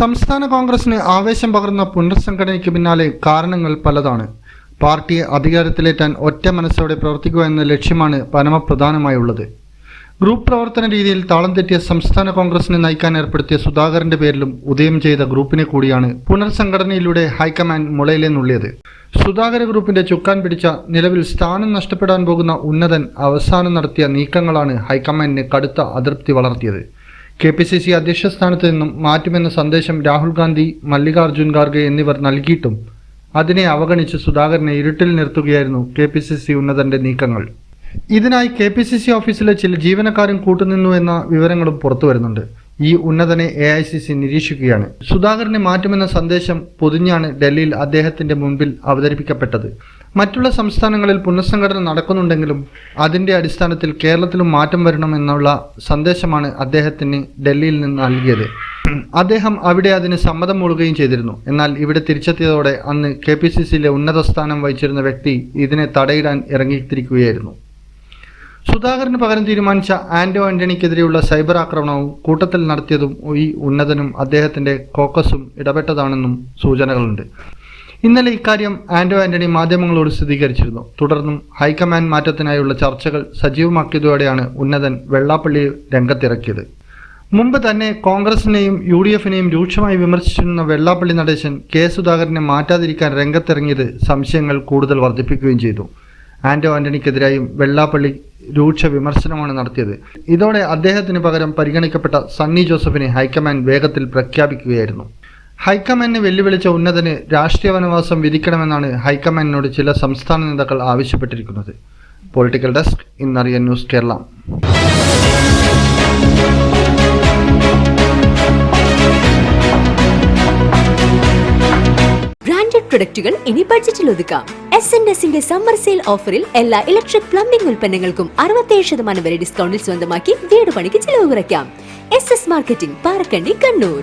സംസ്ഥാന കോൺഗ്രസിന് ആവേശം പകർന്ന പുനർസംഘടനയ്ക്ക് പിന്നാലെ കാരണങ്ങൾ പലതാണ്. പാർട്ടിയെ അധികാരത്തിലേറ്റാൻ ഒറ്റ മനസ്സോടെ പ്രവർത്തിക്കുക എന്ന ലക്ഷ്യമാണ് പരമപ്രധാനമായുള്ളത്. ഗ്രൂപ്പ് പ്രവർത്തന രീതിയിൽ താളം തെറ്റിയ സംസ്ഥാന കോൺഗ്രസിനെ നയിക്കാൻ ഏർപ്പെടുത്തിയ സുധാകരന്റെ പേരിലും ഉദയം ചെയ്ത ഗ്രൂപ്പിനെ കൂടിയാണ് പുനർസംഘടനയിലൂടെ ഹൈക്കമാൻഡ് മുളയിലെ നുള്ളിയത് സുധാകര ഗ്രൂപ്പിന്റെ ചുക്കാൻ പിടിച്ച നിലവിൽ സ്ഥാനം നഷ്ടപ്പെടാൻ പോകുന്ന ഉന്നതൻ അവസാനം നടത്തിയ നീക്കങ്ങളാണ് ഹൈക്കമാൻഡിന് കടുത്ത അതൃപ്തി വളർത്തിയത്. കെ പി സി സി അധ്യക്ഷ സ്ഥാനത്ത് നിന്നും മാറ്റുമെന്ന സന്ദേശം രാഹുൽ ഗാന്ധി മല്ലികാർജുൻ ഖാർഗെ എന്നിവർ നൽകിയിട്ടും അതിനെ അവഗണിച്ച് സുധാകരനെ ഇരുട്ടിൽ നിർത്തുകയായിരുന്നു കെ പി സി സി ഉന്നതന്റെ നീക്കങ്ങൾ. ഇതിനായി കെ പി സി സി ഓഫീസിലെ ചില ജീവനക്കാരും കൂട്ടുനിന്നു എന്ന വിവരങ്ങളും പുറത്തു വരുന്നുണ്ട്. ഈ ഉന്നതനെ എ ഐ സി സി നിരീക്ഷിക്കുകയാണ്. സുധാകരനെ മാറ്റുമെന്ന സന്ദേശം പൊതിഞ്ഞാണ് ഡൽഹിയിൽ അദ്ദേഹത്തിന്റെ മുൻപിൽ അവതരിപ്പിക്കപ്പെട്ടത്. മറ്റുള്ള സംസ്ഥാനങ്ങളിൽ പുനഃസംഘടന നടക്കുന്നുണ്ടെങ്കിലും അതിന്റെ അടിസ്ഥാനത്തിൽ കേരളത്തിലും മാറ്റം വരണമെന്നുള്ള സന്ദേശമാണ് അദ്ദേഹത്തിന് ഡൽഹിയിൽ നിന്ന് നൽകിയത്. അദ്ദേഹം അവിടെ അതിന് സമ്മതം മൂളുകയും ചെയ്തിരുന്നു. എന്നാൽ ഇവിടെ തിരിച്ചെത്തിയതോടെ അന്ന് കെ പി സി സിയിലെ ഉന്നത സ്ഥാനം വഹിച്ചിരുന്ന വ്യക്തി ഇതിനെ തടയിടാൻ ഇറങ്ങിത്തിരിക്കുകയായിരുന്നു. സുധാകരന് പകരം തീരുമാനിച്ച ആന്റോ ആന്റണിക്കെതിരെയുള്ള സൈബർ ആക്രമണവും കൂട്ടത്തിൽ നടത്തിയതും ഈ ഉന്നതനും അദ്ദേഹത്തിന്റെ കോക്കസും ഇടപെട്ടതാണെന്നും സൂചനകളുണ്ട്. ഇന്നലെ ഇക്കാര്യം ആന്റോ ആന്റണി മാധ്യമങ്ങളോട് സ്ഥിരീകരിച്ചിരുന്നു. തുടർന്നും ഹൈക്കമാൻഡ് മാറ്റത്തിനായുള്ള ചർച്ചകൾ സജീവമാക്കിയതോടെയാണ് ഉന്നതൻ വെള്ളാപ്പള്ളി രംഗത്തിറക്കിയത്. മുമ്പ് തന്നെ കോൺഗ്രസിനെയും യു ഡി എഫിനെയും രൂക്ഷമായി വിമർശിച്ചിരുന്ന വെള്ളാപ്പള്ളി നടേശൻ കെ സുധാകരനെ മാറ്റാതിരിക്കാൻ രംഗത്തിറങ്ങിയത് സംശയങ്ങൾ കൂടുതൽ വർദ്ധിപ്പിക്കുകയും ചെയ്തു. ആന്റോ ആന്റണിക്കെതിരായും വെള്ളാപ്പള്ളി രൂക്ഷ വിമർശനമാണ് നടത്തിയത്. ഇതോടെ അദ്ദേഹത്തിന് പകരം പരിഗണിക്കപ്പെട്ട സണ്ണി ജോസഫിനെ ഹൈക്കമാൻഡ് വേഗത്തിൽ പ്രഖ്യാപിക്കുകയായിരുന്നു. ഹൈക്കമാൻഡിനെ വെല്ലുവിളിച്ച ഉന്നതന് രാഷ്ട്രീയ വനവാസം വിധിക്കണമെന്നാണ് ഹൈക്കമാൻഡിനോട് ചില സംസ്ഥാന നേതാക്കൾ ആവശ്യപ്പെട്ടിരിക്കുന്നത്. പൊളിറ്റിക്കൽ ഡെസ്ക് ഇന്നറിയ ന്യൂസ് കേരള. ബ്രാൻഡഡ് പ്രൊഡക്റ്റുകൾ ഇനി ബഡ്ജറ്റിൽ ഒതുക്കാം. എസ് എൻ എസിന്റെ സമ്മർ സെയിൽ ഓഫറിൽ എല്ലാ ഇലക്ട്രിക് പ്ലംബിംഗ് ഉൽപ്പന്നങ്ങൾക്കും അറുപത്തേഴ് ശതമാനം വരെ ഡിസ്കൗണ്ടിൽ സ്വന്തമാക്കി വീട് പണിക്ക് ചിലവ് കുറയ്ക്കാം. S S marketing Parakkandi Kannur.